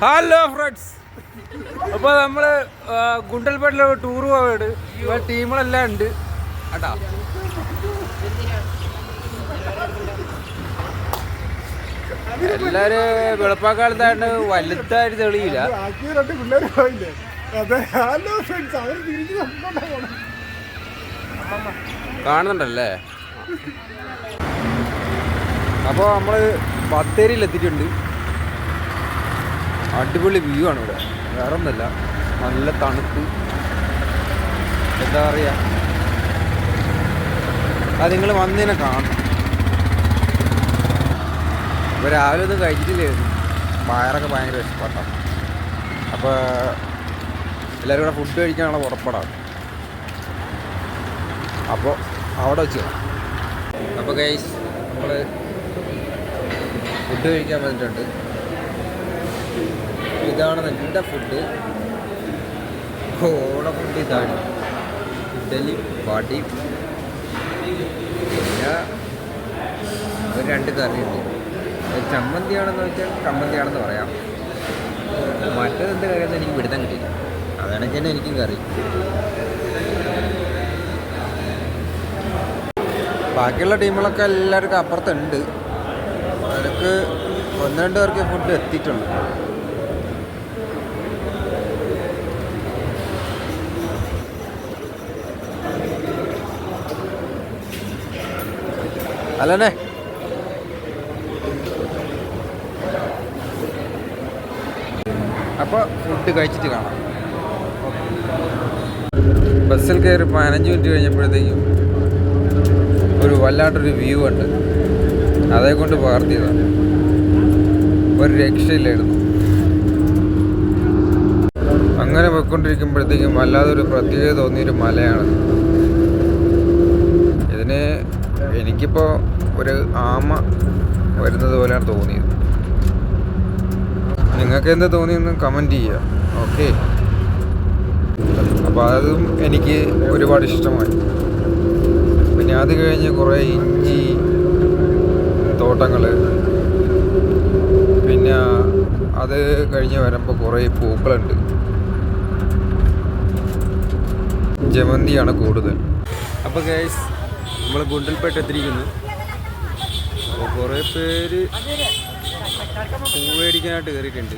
Hello friends അപ്പോൾ നമ്മൾ ഗുണ്ടൽപേട്ടിലെ tour പോയത് ടീമുകളെല്ലാം ഉണ്ട് കേട്ടാ എല്ലാരും വെളുപ്പാക്കാലത്തായിട്ട് വലുതായിട്ട് തെളിയില്ല. കാണുന്നുണ്ടല്ലേ? അപ്പോൾ നമ്മൾ ബത്തേരിയിൽ എത്തിയിട്ടുണ്ട് അടിപൊളി വ്യൂ ആണ് ഇവിടെ. വേറെ ഒന്നല്ല നല്ല തണുപ്പ്. എന്താ പറയുക അത് നിങ്ങൾ വന്നതിനെ കാണും ഇപ്പോൾ രാവിലെ ഒന്നും കഴിച്ചിട്ടില്ലായിരുന്നു. വയറൊക്കെ ഭയങ്കര വിശപ്പാട്ടാണ് അപ്പോൾ എല്ലാവരും കൂടെ ഫുഡ് കഴിക്കാനുള്ള പുറപ്പെടാം അപ്പോൾ അവിടെ വെച്ച് അപ്പോൾ ഗൈസ് നമ്മൾ ഫുഡ് കഴിക്കാൻ വന്നിട്ടുണ്ട്. ഇതാണ് എന്റെ ഫുഡ് ഓണ ഫുഡ് ഇതാണ്. ഇഡലി പാട്ടി പിന്നെ ഒരു രണ്ട് കറിയുണ്ട് ചമ്മന്തിയാണെന്ന് വെച്ചാൽ ചമ്മന്തിയാണെന്ന് പറയാം. മറ്റേത് എന്ത് കറിയെന്ന് എനിക്ക് പിടുത്തം കിട്ടിയില്ല. അതാണെങ്കിൽ തന്നെ എനിക്കും കറി. ബാക്കിയുള്ള ടീമുകളൊക്കെ എല്ലാവർക്കും അപ്പുറത്തുണ്ട്. അവർക്ക് ഒന്ന് രണ്ട് പേർക്ക് ഫുഡ് എത്തിയിട്ടുണ്ട്. അല്ലനെ അപ്പോൾ ഫുഡ് കഴിച്ചിട്ട് കാണാം. ബസ്സിൽ കയറി പതിനഞ്ച് മിനിറ്റ് കഴിഞ്ഞപ്പോഴത്തേക്കും ഒരു വല്ലാണ്ടൊരു വ്യൂ ഉണ്ട് അതേ കൊണ്ട് പകർത്തിയതാണ് ഒരു രക്ഷയില്ലായിരുന്നു. അങ്ങനെ പോയിക്കൊണ്ടിരിക്കുമ്പോഴത്തേക്കും വല്ലാതൊരു പ്രത്യേകത തോന്നിയൊരു മലയാണ്. ഇതിന് എനിക്കിപ്പോൾ ഒരു ആമ വരുന്നത് പോലെയാണ് തോന്നിയത്. നിങ്ങൾക്ക് എന്താ തോന്നിയെന്ന് കമന്റ് ചെയ്യുക ഓക്കെ അപ്പോൾ അതും എനിക്ക് ഒരുപാട് ഇഷ്ടമായി. പിന്നെ അത് കഴിഞ്ഞ് കുറേ ഇഞ്ചി തോട്ടങ്ങൾ പിന്നെ അത് കഴിഞ്ഞ് വരുമ്പോൾ കുറേ പൂക്കളുണ്ട്. ജമന്തിയാണ് കൂടുതൽ. അപ്പോൾ ഗൈസ് നമ്മൾ ഗുണ്ടൽപേട്ട എത്തിയിരിക്കുന്നു. അപ്പോൾ കുറേ പേര് പൂ മേടിക്കാനായിട്ട് കയറിയിട്ടുണ്ട്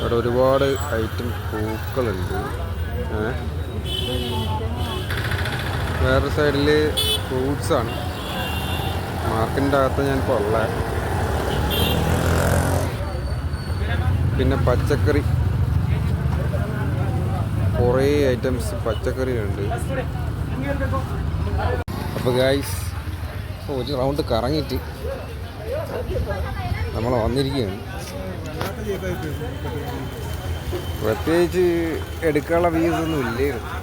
അവിടെ ഒരുപാട് ഐറ്റം പൂക്കളുണ്ട്? വേറെ സൈഡിൽ ഫ്രൂട്ട്സാണ് മാർക്കറ്റിന്റെ അകത്ത് ഞാനിപ്പോൾ ഉള്ള. പിന്നെ പച്ചക്കറി. കുറേ ഐറ്റംസ് പച്ചക്കറിയുണ്ട് അപ്പോൾ ഗായ്സ് ഒരു റൗണ്ട് കറങ്ങിയിട്ട് നമ്മൾ വന്നിരിക്കുകയാണ്. പ്രത്യേകിച്ച് എടുക്കാനുള്ള വീസ് ഒന്നും ഇല്ലായിരുന്നു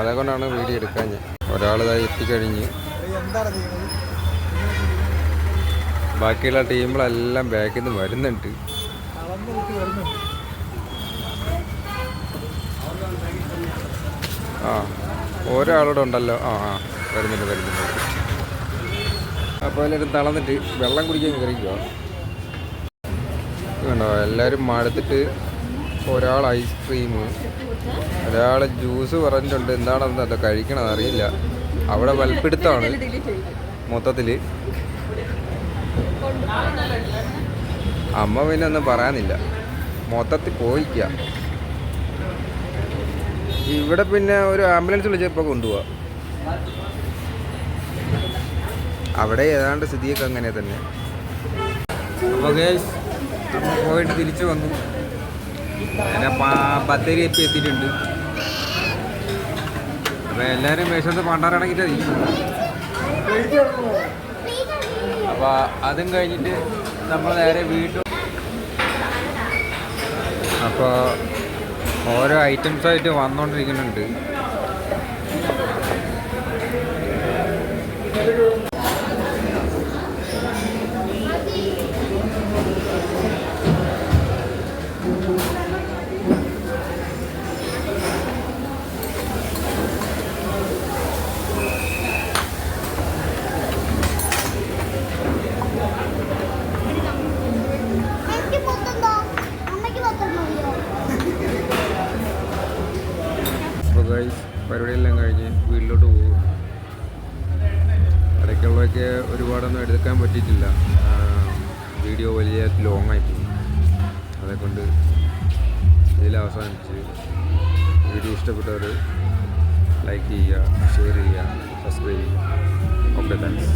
അതുകൊണ്ടാണ് വീഡിയോ എടുക്കാൻ ഞാൻ. ഒരാൾ ഇതായി എത്തിക്കഴിഞ്ഞ്. ബാക്കിയുള്ള ടീമുകളെല്ലാം ബാക്കിൽ നിന്ന് വരുന്നുണ്ട് അളന്ന് കുട്ടി വരുന്നുണ്ട് ആ ഒരാളോടെ ഉണ്ടല്ലോ. ആ ആ വരുന്നില്ല വരുന്നുണ്ട് അപ്പോൾ എല്ലാവരും തളർന്നിട്ട് വെള്ളം കുടിക്കാൻ കയറിക്കുക കണ്ടോ എല്ലാവരും മടുത്തിട്ട് ഒരാൾ ഐസ്ക്രീം ഒരാൾ ജ്യൂസ് പറഞ്ഞിട്ടുണ്ട്. എന്താണെന്ന് അത് കഴിക്കണമെന്ന് അറിയില്ല. അവിടെ വൽപ്പിടുത്താണ് മൊത്തത്തിൽ അമ്മ പിന്നെ ഒന്നും പറയാനില്ല. മൊത്തത്തിൽ പോയിക്കുക ഇവിടെ പിന്നെ ഒരു ആംബുലൻസ് വിളിച്ചപ്പോൾ കൊണ്ടുപോവാ. അവിടെ ഏതാണ്ട് സ്ഥിതിയൊക്കെ അങ്ങനെ തന്നെ. പോയിട്ട് തിരിച്ചു വന്നു. ബത്തേരി എത്തി എത്തിയിട്ടുണ്ട്. അപ്പോൾ എല്ലാവരും വിശന്ന് പണ്ടാറാണെങ്കിൽ അപ്പോൾ അതും കഴിഞ്ഞിട്ട് നമ്മൾ നേരെ വീട്ടിൽ അപ്പോൾ ഓരോ ഐറ്റംസ് ആയിട്ട് വന്നുകൊണ്ടിരിക്കുന്നുണ്ട് ഗൈസ് പരിപാടിയെല്ലാം കഴിഞ്ഞ് വീട്ടിലോട്ട് പോകും ഇടയ്ക്കുള്ളതൊക്കെ ഒരുപാടൊന്നും എടുക്കാൻ പറ്റിയിട്ടില്ല. വീഡിയോ വലിയ ലോങ് ആയിപ്പോയി അതേക്കൊണ്ട് ഇതിൽ അവസാനിച്ച് വീഡിയോ ഇഷ്ടപ്പെട്ടവർ ലൈക്ക് ചെയ്യുക ഷെയർ ചെയ്യുക സബ്സ്ക്രൈബ് ചെയ്യുക. Okay thanks